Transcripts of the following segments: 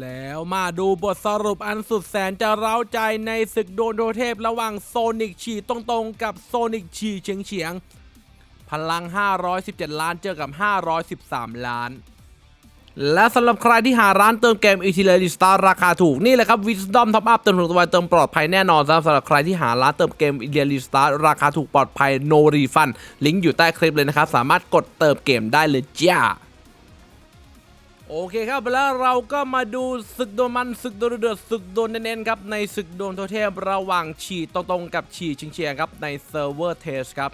แล้วมาดูบทสรุปอันสุดแสนจะเร้าใจในศึกโดนโดเทพระหว่างโซนิกฉีตรงๆ กับโซนิกฉีเฉียงเฉียง พลัง 517 ล้านเจอกับ 513 ล้าน และสำหรับใครที่หาร้านเติมเกม e t l e r i s t a r ราคาถูกนี่เลยครับ Wisdom Top Up เติมถูกตัวเติมปลอดภัยแน่นอนสำหรับใครที่หาร้านเติมเกม e t l e r i s t a r ราคาถูกปลอดภัย no refund ลิงก์อยู่ใต้คลิปเลยนะครับสามารถกดเติมเกมได้เลยจ้า โอเคครับแล้วเราก็มาดูศึกโดนมันศึกโดนเดือดศึกโดนเน้นๆครับในศึกโดนโทเทพระหว่างฉีตรงๆกับฉีชิงเชียงครับในเซิร์ฟเวอร์เทสครับ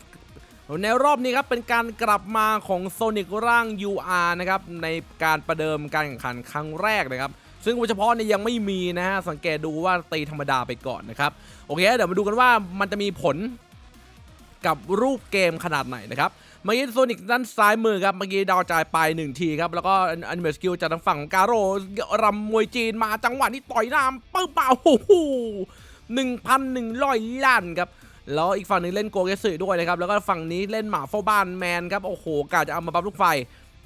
ในรอบนี้ครับเป็นการกลับมาของโซนิกร่าง UR นะครับในการประเดิมการแข่งขันครั้งแรกนะครับซึ่งเฉพาะเนี่ยยังไม่มีนะฮะสังเกตดูว่าตีธรรมดาไปก่อนนะครับโอเคเดี๋ยวมาดูกันว่ามันจะมีผล กับรูปเกมขนาดไหนนะครับเมื่อกี้โซนิกด้านซ้ายมือครับเมื่อกี้ดาวจ่ายไปหนึ่งทีครับ แล้วก็อนิเมสกิลจากทางฝั่งของการโร่รำมวยจีนมาจังหวะนี้ต่อยน้ำปึ๊บมาโอ้โหหนึ่งพันหนึ่งร้อยล้านครับแล้วอีกฝั่งหนึงเล่นโกเกสึด้วยนะครับ แล้วก็ฝั่งนี้เล่นหมาเฝ้าบ้านแมนครับ โอ้โหกาจะเอามาบัฟลูกไฟ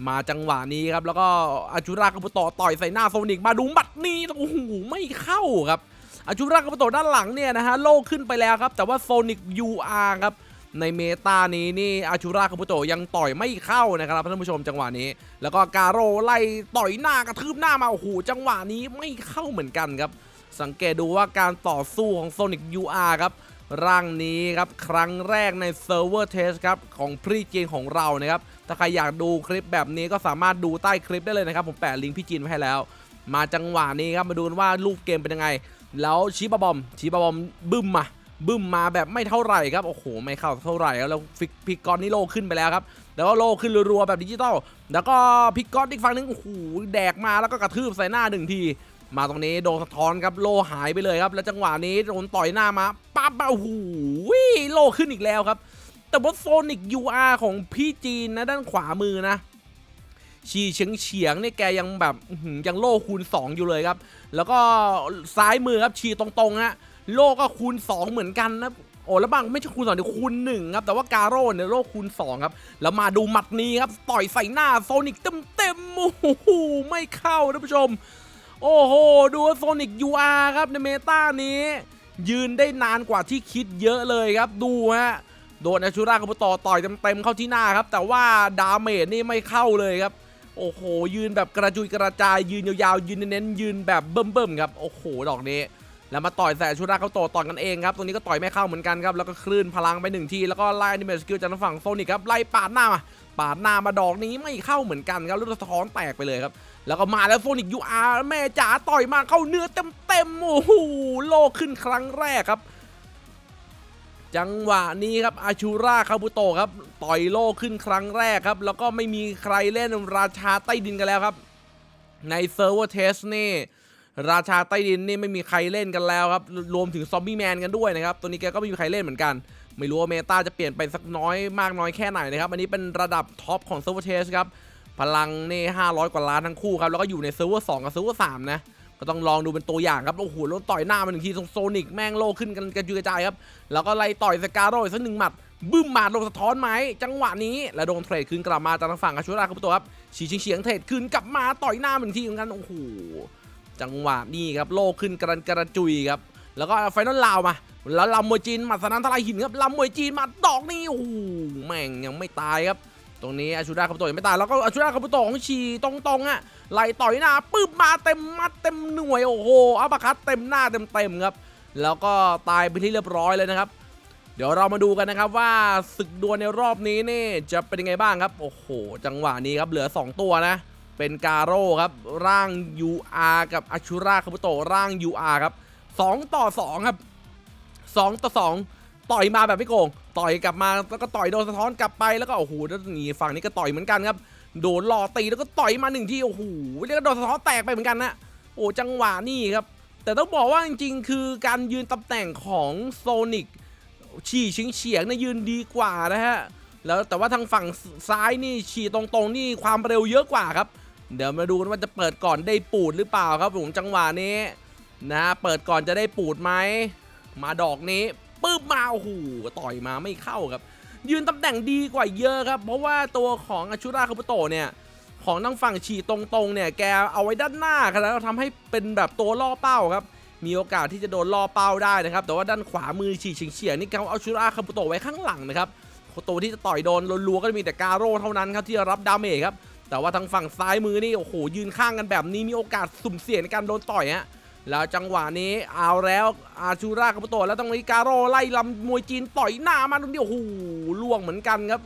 มาจังหวะนี้ครับ แล้วก็อาจูราคาบุโตะต่อยใส่หน้าโซนิกมาดูหมัดนี้โอ้โหไม่เข้าครับอาจูราคาบุโตะด้านหลังเนี่ยนะฮะโล่ขึ้นไปแล้วครับ แต่ว่าโซนิก UR ครับ ในเมตานี้นี่อาชูราคาบุโตยังต่อยไม่เข้านะครับท่านผู้ชมจังหวะนี้ แล้วก็การโรไล่ต่อยหน้ากระทืบหน้ามาโอ้โหจังหวะนี้ไม่เข้าเหมือนกันครับ สังเกตดูว่าการต่อสู้ของ Sonic UR ครับร่างนี้ครับครั้งแรกในเซิร์ฟเวอร์เทสครับของพรีจีนของเรานะครับ ถ้าใครอยากดูคลิปแบบนี้ก็สามารถดูใต้คลิปได้เลยนะครับ ผมแปะลิงก์พี่จีนไว้ให้แล้ว มาจังหวะนี้ครับมาดูกันว่ารูปเกมเป็นยังไง แล้วชีบะบอมชีบะบอมบึ้มมา บึ้มมาแบบไม่เท่าไหร่ครับ โอ้โห ไม่เข้าเท่าไหร่แล้วฟิกพิกกอนนี่โลขึ้นไปแล้วครับ แล้วก็โลขึ้นรัวๆแบบดิจิตอล แล้วก็พิกกอนอีกฝั่งนึง โอ้โห แดกมาแล้วก็กระทืบใส่หน้าหนึ่งที มาตรงนี้โดนสะท้อนครับ โลหายไปเลยครับ แล้วจังหวะนี้โดนต่อยหน้ามา ปั๊บโอ้โห โลขึ้นอีกแล้วครับ แต่ว่าโซนิก UR ของพี่จีนนะด้านขวามือนะชีเฉียงเฉียงๆเนี่ยแกยังแบบยังโล่คูณ 2 อยู่เลยครับ แล้วก็ซ้ายมือครับชีตรงๆฮะ โล่ก็คูณ 2 เหมือนกันนะโอ้แล้วบางไม่ใช่คูณ2เดี๋ยวคูณ1ครับแต่ว่าการโร่เนี่ยโล่คูณ2ครับแล้วมาดูหมัดนี้ครับต่อยใส่หน้าโซนิกเต็มๆโอ้โหไม่เข้าท่านผู้ชม โอ้โหดูโซนิก UR ครับในเมตานี้ ยืนได้นานกว่าที่คิดเยอะเลยครับดูฮะโดนอาชูราคาบุโตะต่อยเต็มๆเข้าที่หน้าครับ แต่ว่าดาเมจนี่ไม่เข้าเลยครับ โอ้โห ยืนแบบกระจุยกระจายยืนยาวๆยืนเน้นๆยืนแบบเบิ่มๆครับโอ้โหดอกนี้ แล้วมาต่อยใส่อาชูราเขาโตต่อยกันเองครับตรงนี้ก็ต่อยไม่เข้าเหมือนกันครับแล้วก็คลื่นพลังไปหนึ่งทีแล้วก็ไล่นิเมสกิลจากทางฝั่งโซนิกครับไล่ปาดหน้ามาปาดหน้ามาดอกนี้ไม่เข้าเหมือนกันครับลูกสะท้อนแตกไปเลยครับแล้วก็มาแล้วโซนิกยูอาร์แม่จ๋าต่อยมาเข้าเนื้อเต็มๆโอ้โหโลขึ้นครั้งแรกครับ จังหวะนี้ครับอาชูราคาบุโตครับต่อยโลขึ้นครั้งแรกครับ แล้วก็ไม่มีใครเล่นราชาใต้ดินกันแล้วครับ ในเซิร์ฟเวอร์เทสนี่ ราชาใต้ดินนี่ไม่มีใครเล่นกันแล้วครับ รวมถึงซอมบี้แมนกันด้วยนะครับ ตัวนี้แกก็ไม่มีใครเล่นเหมือนกัน ไม่รู้ว่าเมตาจะเปลี่ยนไปสักน้อยมากน้อยแค่ไหนนะครับ อันนี้เป็นระดับท็อปของเซิร์ฟเวอร์เทสครับ พลังนี่500 กว่าล้านทั้งคู่ครับ แล้วก็อยู่ในเซิร์ฟเวอร์2กับเซิร์ฟเวอร์3นะ ก็ต้องลองดูเป็นตัวอย่างครับ โอ้โหแล้วต่อยหน้ามันหนึ่งทีโซนิกแม่งโลขึ้นกันกระจุยกระจายครับ แล้วก็ไล่ต่อยสกาโร่อีกสักหนึ่งหมัดบึ้มมาโดนสะท้อนไหมจังหวะนี้แล้วโดนเทรดคืนกลับมาจากทางฝั่งอาชูราครับตัวครับฉีเฉียงเฉียงเทรดคืนกลับมาต่อยหน้ามันหนึ่งทีเหมือนกันโอ้โห จังหวะนี้ครับโลขึ้นกระกระจุยครับแล้วก็ไฟนอลลาวมา แล้วลำมวยจีนหมัดสนันทลายหินครับลำมวยจีนมาดอกนี้โอ้แม่งยังไม่ตายครับตรงนี้อาชูราคาบุโตะยังไม่ตายแล้วก็อาชูราคาบุโตะของชีตรงๆอะไหลต่อยหน้าปึ๊บมาเต็มมัดเต็มหน่วยโอ้โหอัปเปร์คัตเต็มหน้าเต็มเต็มๆครับ แล้วก็ตายไปที่เรียบร้อยเลยนะครับ เดี๋ยวเรามาดูกันนะครับว่าศึกดวลในรอบนี้นี่จะเป็นยังไงบ้างครับ โอ้โห จังหวะนี้ครับเหลือ 2 ตัวนะ เป็นกาโร่ครับ ร่าง UR กับอาชูราคาบุโตร่าง UR ครับ 2 ต่อ 2 ครับ 2 ต่อ 2 ต่อยมาแบบไม่โกง ต่อยกลับมาแล้วก็ต่อยโดนสะท้อนกลับไปแล้วก็โอ้โหแล้วนี่ฝั่งนี้ก็ต่อยเหมือนกันครับ โดนหล่อตีแล้วก็ต่อยมาหนึ่งที่โอ้โหแล้วก็โดนสะท้อนแตกไปเหมือนกันนะโอ้จังหวะนี่ครับ แต่ต้องบอกว่าจริง ๆ คือการยืนตำแหน่งของโซนิกฉี่เฉียงเฉียงๆเนี่ยยืนดีกว่านะฮะแล้วแต่ว่าทางฝั่งซ้ายนี่ฉี่ตรงๆนี่ความเร็วเยอะกว่าครับ เดี๋ยวมาดูกันว่าจะเปิดก่อนได้ปูดหรือเปล่าครับผมจังหวะนี้ นะเปิดก่อนจะได้ปูดไหมมาดอกนี้ปึ๊บมาโอ้โหต่อยมาไม่เข้าครับ ยืนตำแหน่งดีกว่าเยอะครับ เพราะว่าตัวของอาชูราคาบุโตเนี่ยของทางฝั่งฉีตรงๆเนี่ยแกเอาไว้ด้านหน้าครับแล้วทำให้เป็นแบบตัวล่อเป้าครับมีโอกาสที่จะโดนล่อเป้าได้นะครับ แต่ว่าด้านขวามือฉีเฉียงๆนี่เขาเอาชูราคาบุโตไว้ข้างหลังนะครับตัวที่จะต่อยโดนรัวๆก็มีแต่การโร่เท่านั้นครับที่จะรับดาเมจครับ แต่ว่าทางฝั่งซ้ายมือนี่โอ้โหยืนข้างกันแบบนี้มีโอกาสสุ่มเสี่ยงในการโดนต่อยฮะแล้วจังหวะนี้เอาแล้วอาชูราคาบุโตแล้วตรงนี้การโรไล่ลำมวยจีนต่อยหน้ามาตรงนี้โอ้โหล่วงเหมือนกันครับ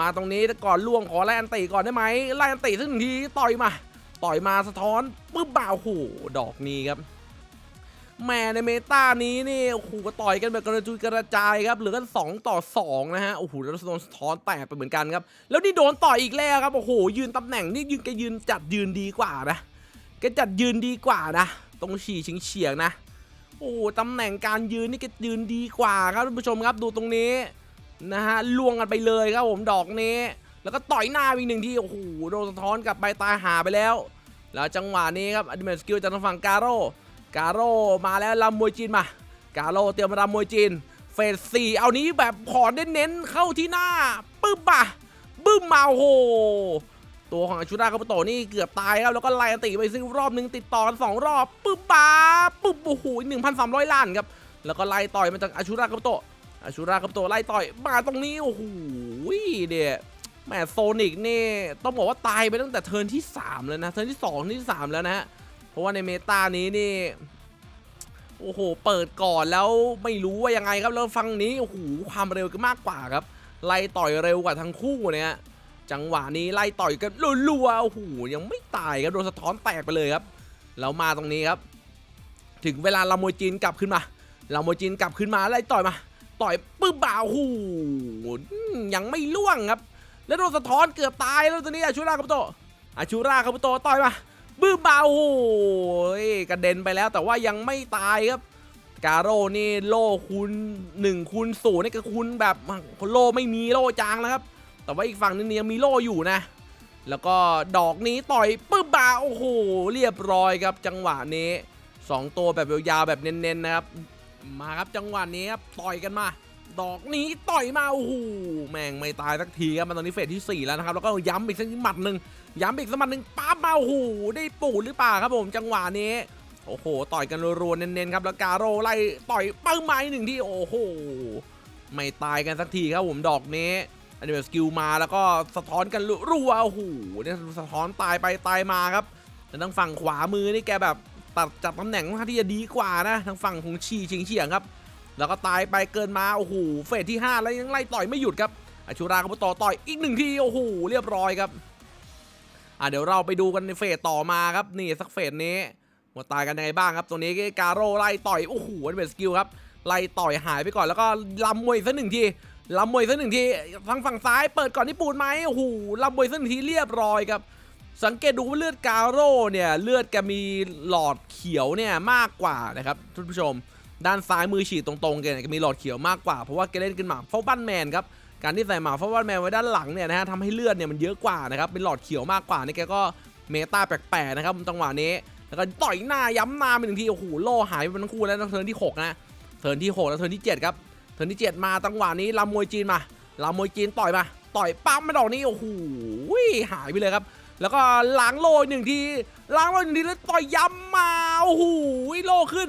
มาตรงนี้แต่ก่อนล่วงขอไล่อันติก่อนได้ไหมไล่อันติสักหนึ่งทีต่อยมา ต่อยมาสะท้อนปึ๊บบ่าวโอ้โหดอกนี้ครับ แม่ในเมตานี้นี่โอ้โหก็ต่อยกันแบบกระจุยกระจายครับเหลือกัน2ต่อ2นะฮะโอ้โหแล้วโดนสะท้อนแตกไปเหมือนกันครับ แล้วนี่โดนต่อยอีกแล้วครับโอ้โหยืนตำแหน่งนี่ยืนแกยืนจัดยืนดีกว่านะแกจัดยืนดีกว่านะตรงฉี่เฉียงๆนะโอ้ตำแหน่งการยืนนี่แกยืนดีกว่าครับท่านผู้ชมครับดูตรงนี้นะฮะล่วงกันไปเลยครับผมดอกนี้ แล้วก็ต่อยหน้าอีกหนึ่งทีโอ้โหโดนสะท้อนกลับไปตายหาไปแล้ว แล้วจังหวะนี้ครับอดิเมสกิลจากทางฝั่งการโร่ กาโร่มาแล้วลำมวยจีนมา กาโร่เตรียมรำมวยจีน เฟสสี่เอานี้แบบขอเน้นๆเข้าที่หน้าปึ๊บอะบึ้มมาโอ้โห ตัวของอาชูราคาโปโตะนี่เกือบตายครับแล้วก็ไล่ติไปซึ่งรอบนึงติดต่อกันสองรอบปึ๊บปาปึ๊บโอ้โหหนึ่งพันสามร้อยล้านครับแล้วก็ไล่ต่อยมาจากอาชูราคาโปโตะอาชูราคาโปโตะไล่ต่อยมาตรงนี้โอ้โหเดี๋ยแหมโซนิกนี่ ต้องบอกว่าตายไปตั้งแต่เทิร์นที่ 3 แล้วนะ เทิร์นที่ 2 ที่ 3 แล้วนะฮะ เพราะว่าในเมตานี้นี่ โอ้โห เปิดก่อนแล้วไม่รู้ว่ายังไงครับ แล้วฟังนี้ โอ้โห ความเร็วก็มากกว่าครับ ไล่ต่อยเร็วกว่าทั้งคู่เนี่ยจังหวะนี้ไล่ต่อยกันรัวๆ โอ้โห ยังไม่ตายครับ โดนสะท้อนแตกไปเลยครับ แล้วมาตรงนี้ครับ ถึงเวลาลาโมจีนกลับขึ้นมาลาโมจีนกลับขึ้นมาไล่ต่อยมา ต่อยปึ๊บบ่าวโอ้โหยังไม่ล่วงครับ แล้วโดนสะท้อนเกือบตายแล้วตัวนี้อาชูราคาบุโตอาชูราคาบุโตต่อยมา บื้มเบาโอ้ยกระเด็นไปแล้วแต่ว่ายังไม่ตายครับการโร่นี่โล่คูณ1คูณศูนย์นี่ก็คูณแบบโล่ไม่มีโล่จางนะครับ แต่ว่าอีกฝั่งนึงเนี่ยยังมีโล่อยู่นะ แล้วก็ดอกนี้ต่อยปึ๊บบาโอ้โหเรียบร้อยครับจังหวะนี้ 2 ตัวแบบยาวๆแบบเน้นๆนะครับ มาครับจังหวะนี้ครับต่อยกันมา ดอกนี้ต่อยมาโอ้โหแม่งไม่ตายสักทีครับมันตอนนี้เฟสที่ 4 แล้วนะครับแล้วก็ย้ำอีกสักหมัดหนึ่งย้ำอีกสักหมัดหนึ่งปั๊บมาโอ้โหได้ปูดหรือเปล่าครับผมจังหวะนี้โอ้โห ต่อยกันรัวๆเน้นๆครับแล้วกาโรไล่ต่อยปึ้งไม้หนึ่งที่โอ้โหไม่ตายกันสักทีครับผมดอกนี้อันนี้แบบสกิลมาแล้วก็สะท้อนกันรัวๆโอ้โหเนี่ยสะท้อนตายไปตายมาครับแต่ทางฝั่งขวามือนี่แกแบบตัดจับตำแหน่งค่อนข้างที่จะดีกว่านะทางฝั่งของชีเฉียงเฉียงๆครับ แล้วก็ตายไปเกินมาโอ้โหเฟสที่ 5 แล้วยังไล่ต่อยไม่หยุดครับอาชูรากับต่อต่อยอีกหนึ่งทีโอ้โหเรียบร้อยครับอะเดี๋ยวเราไปดูกันในเฟสต่อมาครับนี่สักเฟสนี้ว่าตายกันยังไงบ้างครับตัวนี้การโร่ไล่ต่อยโอ้โหเป็นสกิลครับไล่ต่อยหายไปก่อนแล้วก็ลำมวยสักหนึ่งทีลำมวยสักหนึ่งทีทางฝั่งซ้ายเปิดก่อนที่ปูนไหมโอ้โหลำมวยสักหนึ่งทีเรียบร้อยครับสังเกตดูว่าเลือดกาโร่เนี่ยเลือดแกมีหลอดเขียวเนี่ยมากกว่านะครับท่านผู้ชม ด้านซ้ายมือฉีดตรงๆแกเนี่ยจะมีหลอดเขียวมากกว่า เพราะว่าแกเล่นกันหมาเฝ้าบ้านแมนครับการที่ใส่หมาเฝ้าบ้านแมนไว้ด้านหลังเนี่ยนะฮะทำให้เลือดเนี่ยมันเยอะกว่านะครับเป็นหลอดเขียวมากกว่านี่แกก็เมตาแปลกๆนะครับจังหวะนี้แล้วก็ต่อยหน้าย้ำหน้าไปหนึ่งทีโอ้โหโล่หายไปทั้งคู่แล้วเทิร์นที่ 6 นะเทิร์นที่6แล้วเทิร์นที่ 7 ครับเทิร์นที่ 7 มาจังหวะนี้ลำมวยจีนมาลำมวยจีนต่อยมาต่อยปั๊มมาดอกนี้โอ้โหหายไปเลยครับ แล้วก็ล้างโล่หนึ่งทีล้างโล่หนึ่งทีแล้วต่อยย้ำมาโอ้โหโล่ขึ้น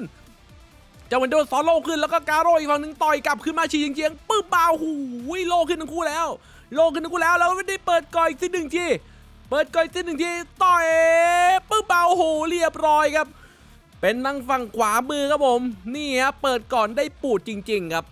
จะวันโดนซอนโลขึ้นแล้วก็การโรอีกฝั่งหนึ่งต่อยกลับขึ้นมาฉีเจียงๆปึ๊บเบาหูยโลขึ้นทั้งคู่แล้ว โลขึ้นทั้งคู่แล้วแล้วไม่ได้เปิดก่อยสิหนึ่งทีเปิดก่อยสิหนึ่งทีต่อยปึ๊บเบาหูเรียบร้อยครับ เป็นทางฝั่งขวามือครับผม นี่ฮะเปิดก่อนได้ปูดจริง ๆ ครับ